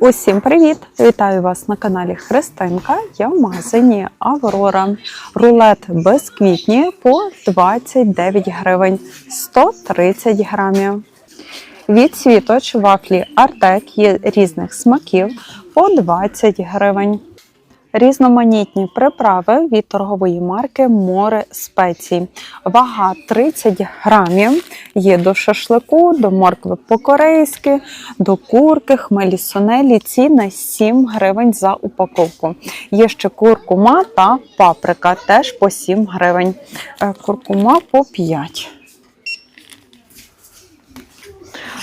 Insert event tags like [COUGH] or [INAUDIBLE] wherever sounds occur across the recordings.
Усім привіт! Вітаю вас на каналі Христинка. Я в магазині Аврора. Рулет безквітні по 29 гривень 130 грамів. Від світоч вафлі Артек є різних смаків по 20 гривень. Різноманітні приправи від торгової марки Море спецій. Вага 30 грамів. Є до шашлику, до моркви по-корейськи, до курки, хмелі сунелі. Ціна 7 гривень за упаковку. Є ще куркума та паприка, теж по 7 гривень. Е, Куркума по 5.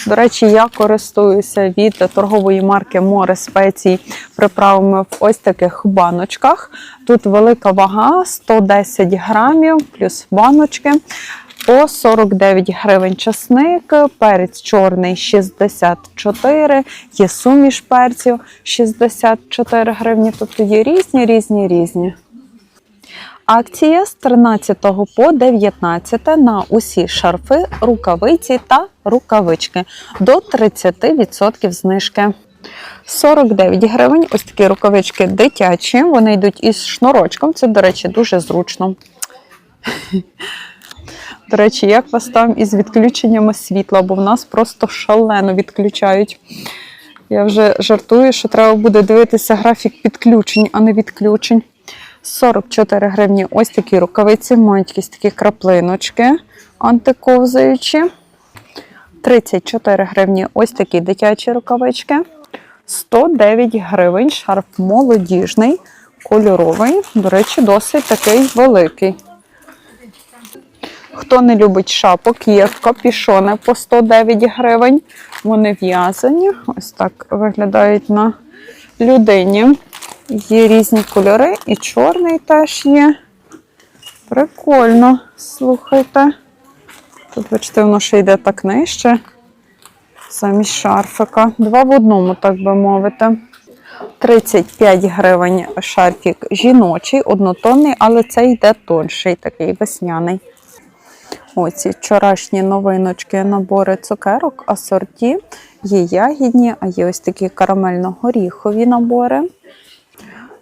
До речі, я користуюся від торгової марки Море спецій приправами в ось таких баночках. Тут велика вага 110 грамів, плюс баночки. По 49 гривень часник, перець чорний 64, є суміш перців 64 гривні. Тобто є різні, різні, різні. Акція з 13 по 19 на усі шарфи, рукавиці та рукавички до 30% знижки. 49 гривень. Ось такі рукавички дитячі. Вони йдуть із шнурочком. Це, до речі, дуже зручно. До речі, як вас там із відключеннями світла, бо в нас просто шалено відключають. Я вже жартую, що треба буде дивитися графік підключень, а не відключень. 44 гривні ось такі рукавиці, мають якісь такі краплиночки антиковзаючі. 34 гривні ось такі дитячі рукавички. 109 гривень шарф молодіжний, кольоровий. До речі, досить такий великий. Хто не любить шапок, є капішони по 109 гривень. Вони в'язані. Ось так виглядають на людині. Є різні кольори, і чорний теж є. Прикольно, слухайте. Тут, бачите, воно ще йде так нижче. Замість шарфика. Два в одному, так би мовити. 35 гривень шарфік жіночий, однотонний, але це йде тонший, такий весняний. Оці вчорашні новиночки, набори цукерок, асорті. Є ягідні, а є ось такі карамельно-горіхові набори.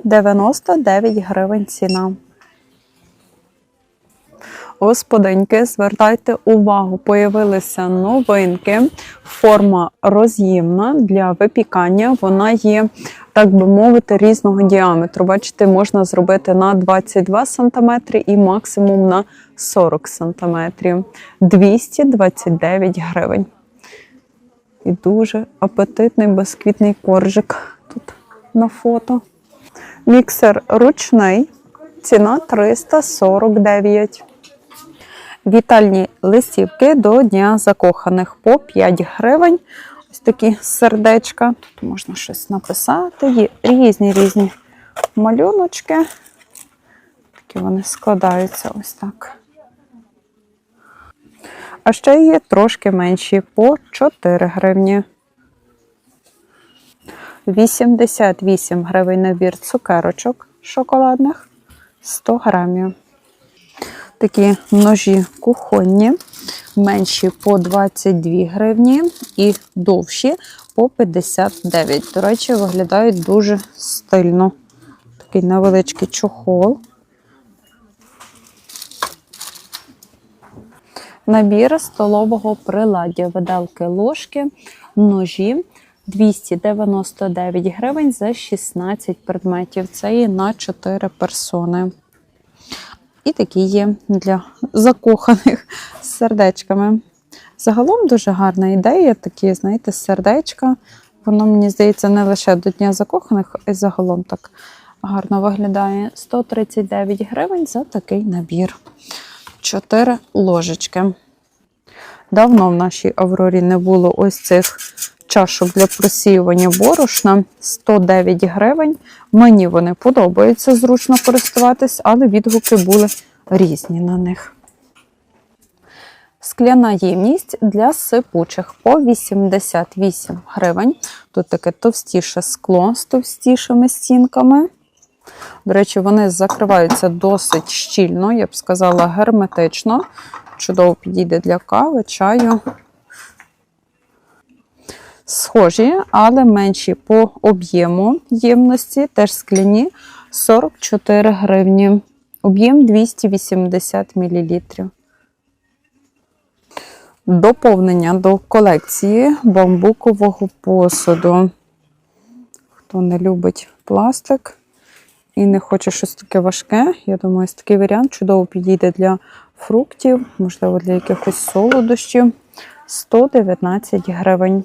99 гривень ціна. Господиньки, звертайте увагу, появилися новинки. Форма роз'ємна для випікання. Вона є, так би мовити, різного діаметру. Бачите, можна зробити на 22 см і максимум на 40 см. 229 гривень. І дуже апетитний безквітний коржик тут на фото. Міксер ручний, ціна 349. Вітальні листівки до Дня закоханих по 5 гривень. Ось такі сердечка. Тут можна щось написати. Є різні різні малюночки. Такі вони складаються ось так. А ще є трошки менші по 4 гривні. 88 гривень набір цукерочок шоколадних 100 грамів. Такі ножі кухонні, менші по 22 гривні і довші по 59. До речі, виглядають дуже стильно. Такий невеличкий чохол. Набір столового приладдя, виделки ложки, ножі 299 гривень за 16 предметів. Це є на 4 персони. І такі є для закоханих з сердечками. Загалом дуже гарна ідея, такі, знаєте, сердечка. Воно, мені здається, не лише до Дня закоханих, а й загалом так гарно виглядає. 139 гривень за такий набір. 4 ложечки. Давно в нашій Аврорі не було ось цих чашок для просіювання борошна 109 гривень. Мені вони подобаються, зручно користуватись, але відгуки були різні на них. Скляна ємність для сипучих по 88 гривень. Тут таке товстіше скло з товстішими стінками. До речі, вони закриваються досить щільно, я б сказала, герметично. Чудово підійде для кави, чаю. Схожі, але менші по об'єму ємності, теж скляні 44 гривні. Об'єм 280 мл. Доповнення до колекції бамбукового посуду. Хто не любить пластик і не хоче щось таке важке, я думаю, ось такий варіант чудово підійде для фруктів, можливо, для якихось солодощів. 119 гривень.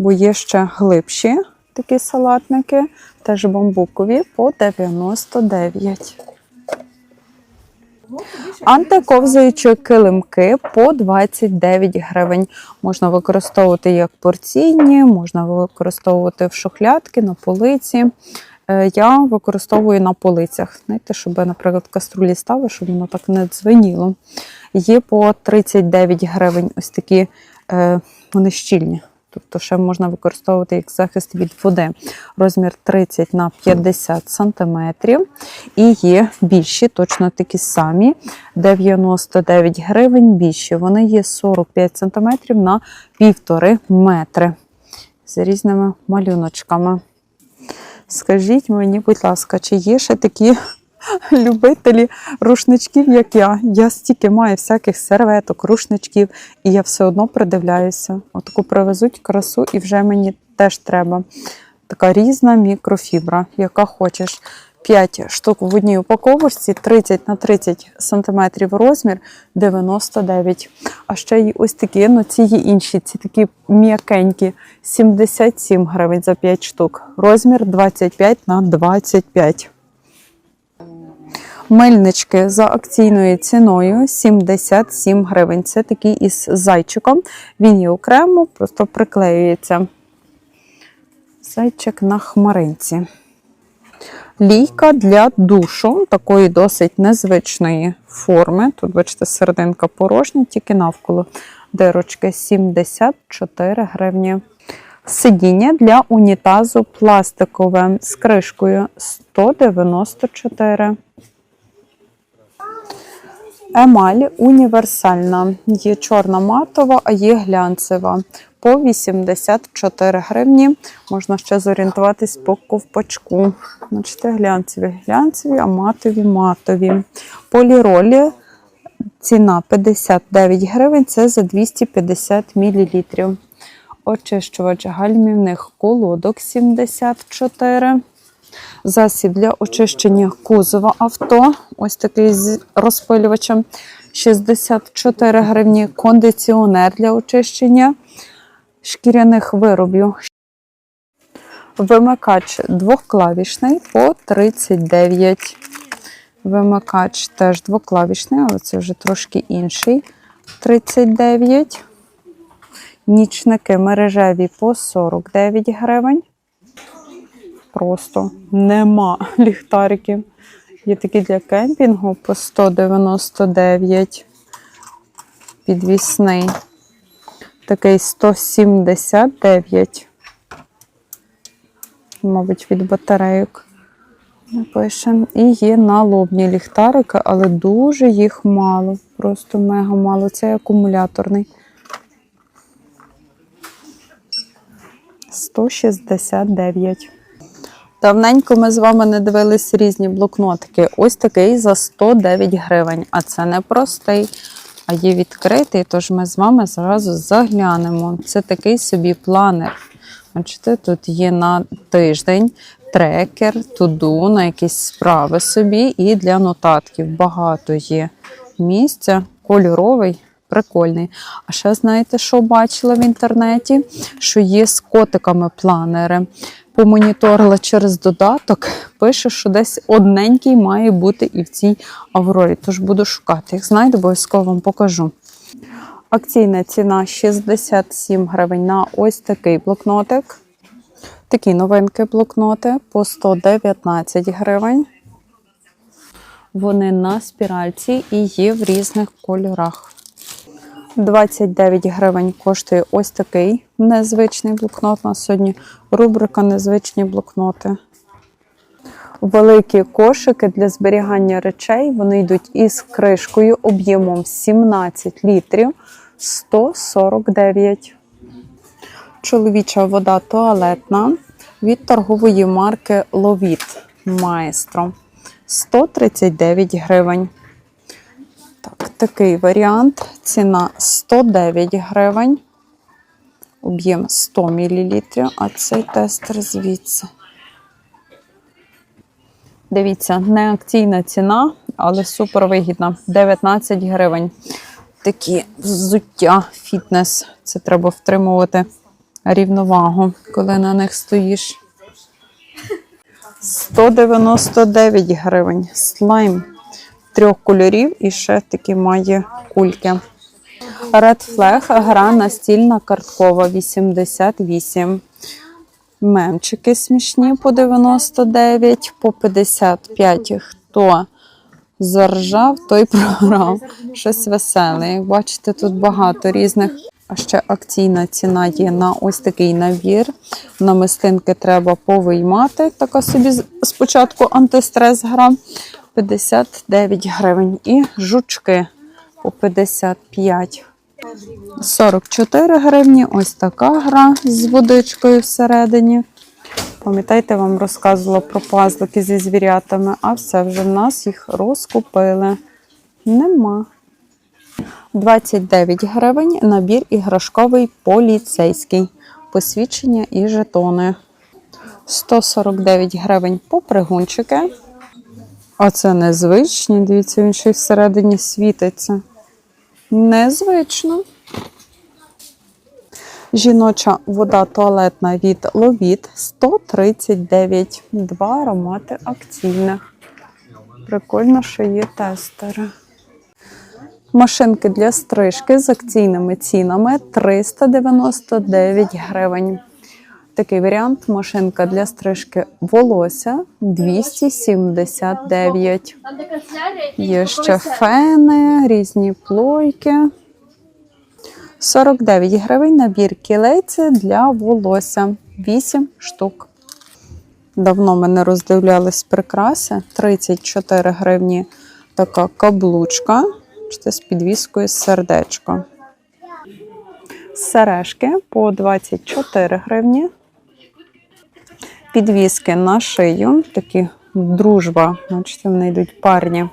Бо є ще глибші такі салатники, теж бамбукові по 99. Антиковзаючі килимки по 29 гривень. Можна використовувати як порційні, можна використовувати в шухлядки, на полиці. Е, Я використовую на полицях. Знаєте, щоб, наприклад, каструлі ставив, щоб воно так не дзвеніло. Є по 39 гривень ось такі, е, вони щільні. Тобто ще можна використовувати як захист від води. Розмір 30 на 50 сантиметрів. І є більші, точно такі самі, 99 гривень більші. Вони є 45 сантиметрів на півтори метри з різними малюночками. Скажіть мені, будь ласка, чи є ще такі [LAUGHS] любителі рушничків, як я? Я стільки маю всяких серветок, рушничків, і я все одно придивляюся. Отаку привезуть красу, і вже мені теж треба. Така різна мікрофібра, яка хочеш. 5 штук в одній упаковочці, 30 на 30 см розмір, 99. А ще й ось такі, ну ці є інші, ці такі м'якенькі, 77 гривень за 5 штук. Розмір 25 на 25. Мильнички за акційною ціною 77 гривень. Це такий із зайчиком. Він є окремо, просто приклеюється. Зайчик на хмаринці. Лійка для душу, такої досить незвичної форми. Тут, бачите, серединка порожня, тільки навколо дирочки 74 гривні. Сидіння для унітазу пластикове з кришкою 194. Емаль універсальна. Є чорна матова, а є глянцева. По 84 гривні. Можна ще зорієнтуватись по ковпачку. Бачите, глянцеві, глянцеві, а матові матові. Поліролі ціна 59 гривень, це за 250 мл. Очищувач гальмівних колодок 74. Засіб для очищення кузова авто. Ось такий з розпилювачем 64 гривні. Кондиціонер для очищення шкіряних виробів. Вимикач двохклавішний по 39. Вимикач теж двоклавішний, але це вже трошки інший. 39. Нічники мережеві по 49 гривень. Просто нема [LAUGHS] ліхтариків. Є такі для кемпінгу по 199. Підвісний. Такий 179. Мабуть, від батарейок напишемо. І є налобні ліхтарики, але дуже їх мало. Просто мега мало. Це акумуляторний. 169. Давненько ми з вами не дивились різні блокнотики. Ось такий за 109 гривень. А це не простий, а є відкритий, тож ми з вами зразу заглянемо. Це такий собі планер. Бачите, тут є на тиждень трекер, туду, на якісь справи собі, і для нотатків. Багато є місця, кольоровий. Прикольний. А ще знаєте, що бачила в інтернеті? Що є з котиками планери. Помоніторила через додаток, пише, що десь одненький має бути і в цій аврорі. Тож буду шукати. Як знайду, обов'язково вам покажу. Акційна ціна 67 гривень на ось такий блокнотик. Такі новинки блокноти по 119 гривень. Вони на спіральці і є в різних кольорах. 29 гривень коштує ось такий незвичний блокнот. У нас сьогодні рубрика Незвичні блокноти. Великі кошики для зберігання речей. Вони йдуть із кришкою об'ємом 17 літрів 149. Чоловіча вода туалетна від торгової марки Ловіт Маестро 139 гривень. Так, такий варіант. Ціна 109 гривень. Об'єм 100 мл, а цей тестер звідси. Дивіться, не акційна ціна, але супер вигідна. 19 гривень. Такі взуття, фітнес. Це треба втримувати рівновагу, коли на них стоїш. 199 гривень. Слайм трьох кольорів і ще такі має кульки. Red Flag, гра настільна карткова 88. Мемчики смішні по 99, по 55. Хто заржав, той програв. Щось веселе. Як бачите, тут багато різних. А ще акційна ціна є на ось такий набір. Намистинки треба повиймати. Така собі спочатку антистрес гра 59 гривень. І жучки по 55. 44 гривні. Ось така гра з водичкою всередині. Пам'ятаєте, вам розказувала про пазлики зі звірятами, а все вже в нас їх розкупили. Нема. 29 гривень набір іграшковий поліцейський. Посвідчення і жетони. 149 гривень попригунчики. А це незвичні. Дивіться, він ще й всередині світиться. Незвично. Жіноча вода туалетна від Ловіт 139. Два аромати акційних. Прикольно, що є тестери. Машинки для стрижки з акційними цінами 399 гривень. Такий варіант машинка для стрижки волосся 279. Там де канцелярія і Є ще фени, різні плойки. 49 гривень набір кілець для волосся. 8 штук. Давно ми не роздивлялись прикраси. 34 гривні така каблучка. Бачите, з підвіскою сердечко. Сережки по 24 гривні. Підвіски на шию. Такі дружба. Бачите, вони йдуть парні.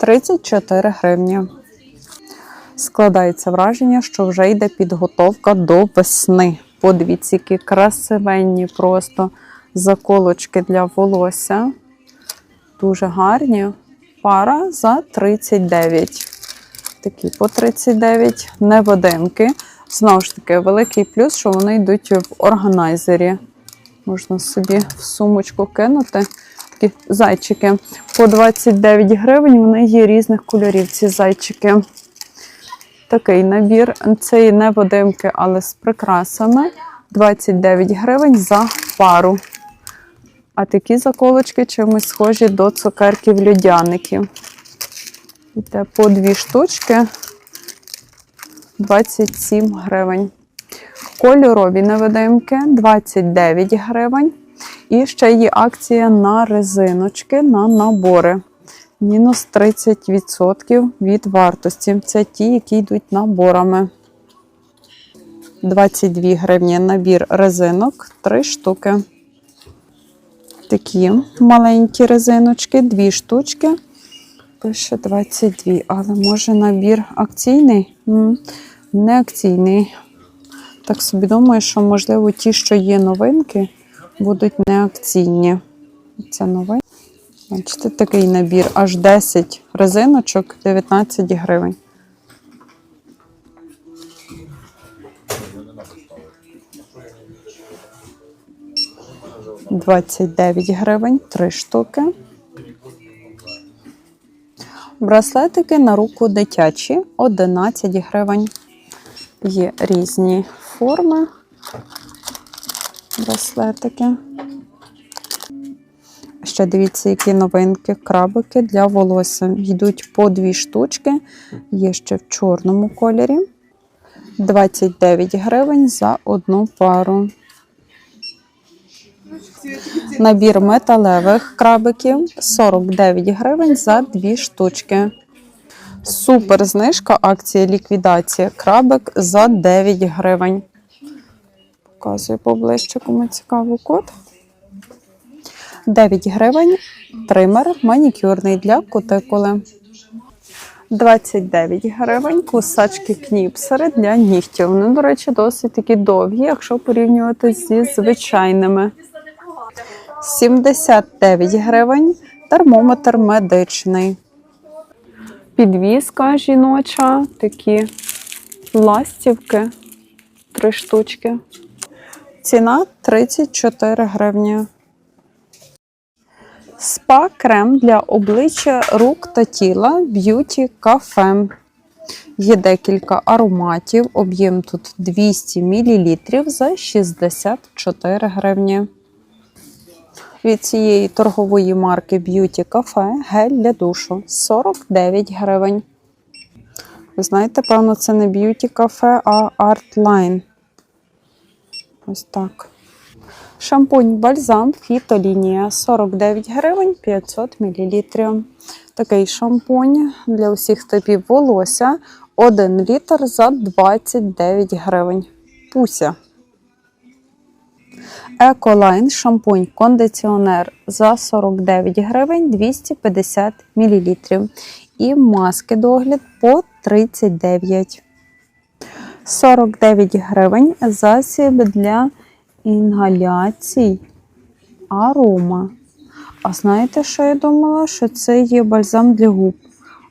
34 гривні. Складається враження, що вже йде підготовка до весни. Подивіться, які красивенні просто заколочки для волосся. Дуже гарні. Пара за 39. Такі по 39 невидимки. Знову ж таки, великий плюс, що вони йдуть в органайзері. Можна собі в сумочку кинути. Такі зайчики по 29 гривень. Вони є різних кольорів, ці зайчики. Такий набір. Це і невидимки, але з прикрасами. 29 гривень за пару. А такі заколочки чимось схожі до цукерків льодяників. Йде по дві штучки 27 гривень. Кольорові невидимки 29 гривень. І ще є акція на резиночки на набори. Мінус 30% від вартості. Це ті, які йдуть наборами. 22 гривні набір резинок, 3 штуки. Такі маленькі резиночки, 2 штучки. Пише 22, але може набір акційний? Не акційний. Так собі думаю, що, можливо, ті, що є новинки, будуть не акційні. Це новий. Бачите, такий набір. Аж 10 резиночок, 19 гривень. Двадцять дев'ять гривень, три штуки. Браслетики на руку дитячі 11 гривень. Є різні форми. Браслетики. Ще дивіться, які новинки. Крабики для волосся. Йдуть по дві штучки. Є ще в чорному кольорі. 29 гривень за одну пару. Набір металевих крабиків 49 гривень за дві штучки. Супер знижка акція ліквідація. Крабик за 9 гривень. Показую поближче, кому цікаво код. 9 гривень. Тример манікюрний для кутикули. 29 гривень. Кусачки кніпсери для нігтів. Вони, до речі, досить такі довгі, якщо порівнювати зі звичайними. 79 гривень. Термометр медичний. Підвіска жіноча, такі ластівки, три штучки. Ціна 34 гривні. Спа крем для обличчя, рук та тіла Beauty Cafe. Є декілька ароматів. Об'єм тут 200 мл за 64 гривні. Від цієї торгової марки Beauty Cafe гель для душу 49 гривень. Ви знаєте, певно, це не Beauty Cafe, а Artline. Ось так. Шампунь бальзам фітолінія 49 гривень 500 мл. Такий шампунь для усіх типів волосся 1 літр за 29 гривень. Пуся. Еколайн шампунь кондиціонер за 49 гривень 250 мл. І маски догляд по 39. 49 гривень засіб для інгаляцій арома. А знаєте, що я думала? Що це є бальзам для губ.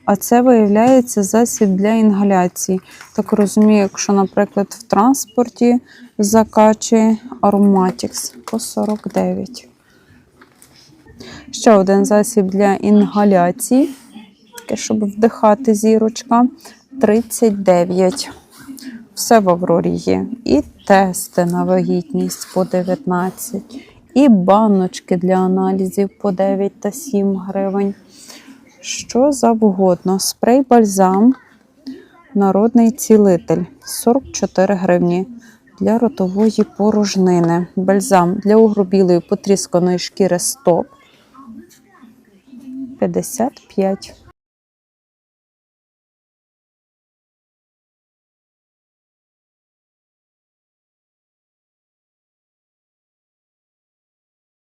А це виявляється засіб для інгаляції. Так розумію, якщо, наприклад, в транспорті закачує Aromatics по 49. Ще один засіб для інгаляції. Таке, щоб вдихати зірочка 39. Все в Аврорі є. І тести на вагітність по 19, і баночки для аналізів по 9 та 7 гривень. Що завгодно. Спрей бальзам, народний цілитель 44 гривні для ротової порожнини. Бальзам для угробілої потрісканої шкіри стоп 55.